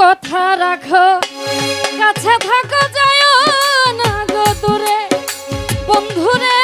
কথা রাখো। কাছে থাকো যায় না গো দূরে। বন্ধুরে